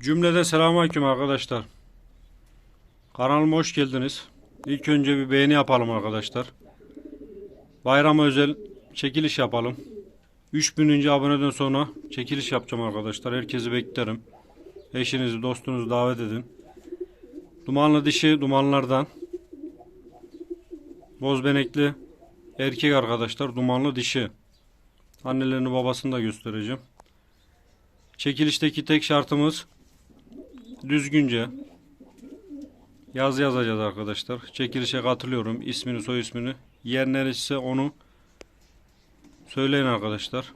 Cümleden selamünaleyküm arkadaşlar. Kanalıma hoş geldiniz. İlk önce bir beğeni yapalım arkadaşlar. Bayrama özel çekiliş yapalım. 3000. aboneden sonra çekiliş yapacağım arkadaşlar. Herkesi beklerim. Eşinizi, dostunuzu davet edin. Dumanlı dişi dumanlardan. Bozbenekli erkek arkadaşlar. Dumanlı dişi. Annelerini babasını da göstereceğim. Çekilişteki tek şartımız düzgünce yaz yazacağız arkadaşlar. Çekilişe katılıyorum. İsmini soy ismini. Yer neresi onu söyleyin arkadaşlar.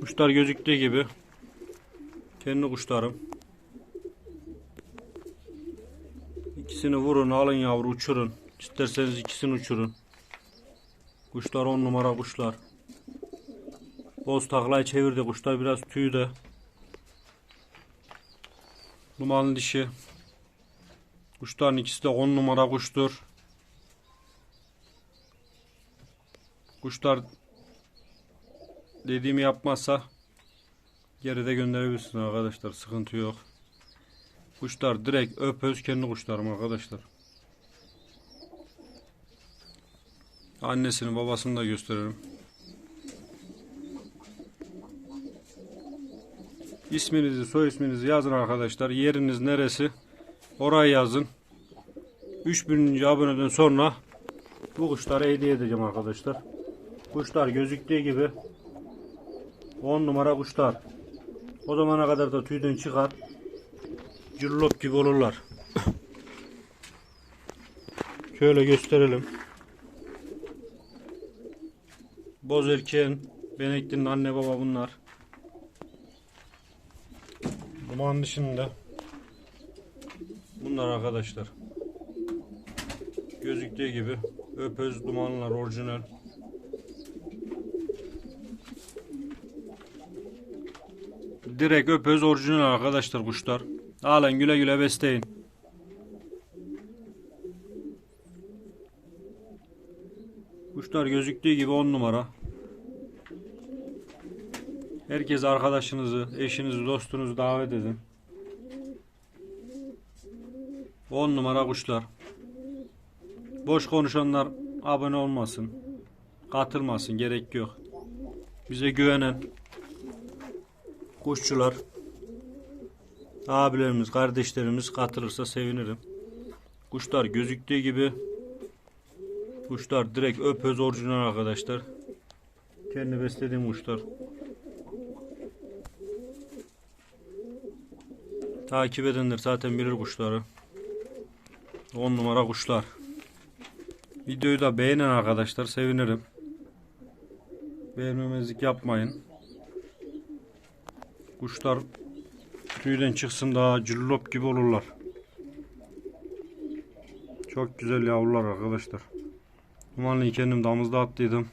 Kuşlar gözüktüğü gibi kendi kuşlarım. İkisini vurun alın yavru uçurun. İsterseniz ikisini uçurun. Kuşlar on numara kuşlar. Boz taklayı çevirdi. Kuşlar biraz tüyde. Dumanlı dişi. Kuşların ikisi de 10 numara kuştur. Kuşlar dediğimi yapmazsa geride gönderebilirsiniz arkadaşlar. Sıkıntı yok. Kuşlar direkt öpöz kendi kuşlarım arkadaşlar. Annesini babasını da gösteririm. İsminizi, soy isminizi yazın arkadaşlar. Yeriniz neresi? Orayı yazın. 3000. aboneden sonra bu kuşları hediye edeceğim arkadaşlar. Kuşlar gözüktüğü gibi 10 numara kuşlar. O zamana kadar da tüyden çıkar. Cillop gibi olurlar. Şöyle gösterelim. Boz erkeğin, Benekli'nin anne baba bunlar. Duman dışında bunlar arkadaşlar. Gözüktüğü gibi öpöz dumanlar orijinal. Direkt öpöz orijinal arkadaşlar kuşlar. Alın güle güle besleyin. Kuşlar gözüktüğü gibi on numara. Herkes arkadaşınızı, eşinizi, dostunuzu davet edin. 10 numara kuşlar. Boş konuşanlar abone olmasın. Katılmasın gerek yok. Bize güvenen kuşçular abilerimiz, kardeşlerimiz katılırsa sevinirim. Kuşlar gözüktüğü gibi kuşlar direkt öpöz orijinal arkadaşlar. Kendi beslediğim kuşlar. Takip edenler zaten bilir kuşları. 10 numara kuşlar. Videoyu da beğenin arkadaşlar sevinirim. Beğenmemezlik yapmayın. Kuşlar tüyden çıksın daha cillop gibi olurlar. Çok güzel yavrular arkadaşlar. Dumanlıyı kendim damızda attıydım.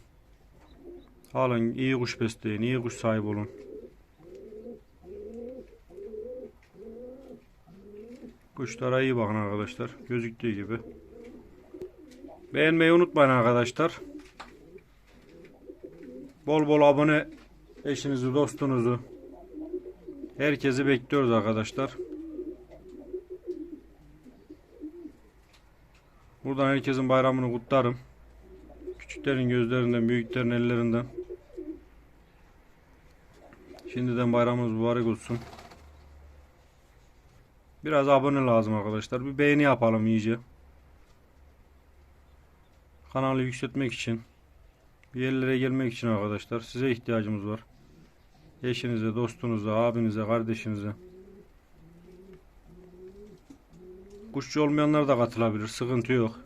Alın iyi kuş besleyin, iyi kuş sahibi olun. Kuşlara iyi bakın arkadaşlar. Gözüktüğü gibi. Beğenmeyi unutmayın arkadaşlar. Bol bol abone eşinizi, dostunuzu. Herkesi bekliyoruz arkadaşlar. Buradan herkesin bayramını kutlarım. Küçüklerin gözlerinden, büyüklerin ellerinden. Şimdiden bayramımız mübarek olsun. Biraz abone lazım arkadaşlar. Bir beğeni yapalım iyice. Kanalı yükseltmek için. Bir yerlere gelmek için arkadaşlar. Size ihtiyacımız var. Eşinize, dostunuza, abinize, kardeşinize. Kuşçu olmayanlar da katılabilir. Sıkıntı yok.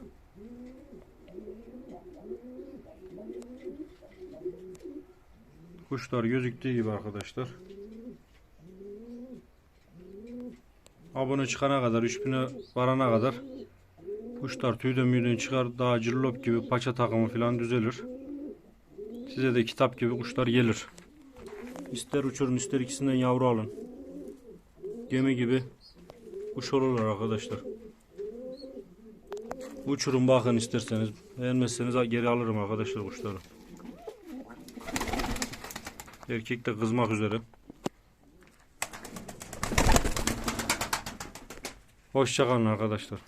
Kuşlar gözüktüğü gibi arkadaşlar. Abone çıkana kadar 3000'e varana kadar kuşlar tüyden müyden çıkar daha cillop gibi paça takımı falan düzelir. Size de kitap gibi kuşlar gelir. İster uçurun ister ikisinden yavru alın. Gemi gibi kuş olurlar arkadaşlar. Uçurun bakın isterseniz. Beğenmezseniz geri alırım arkadaşlar kuşları. Erkek de kızmak üzere. Hoşçakalın arkadaşlar.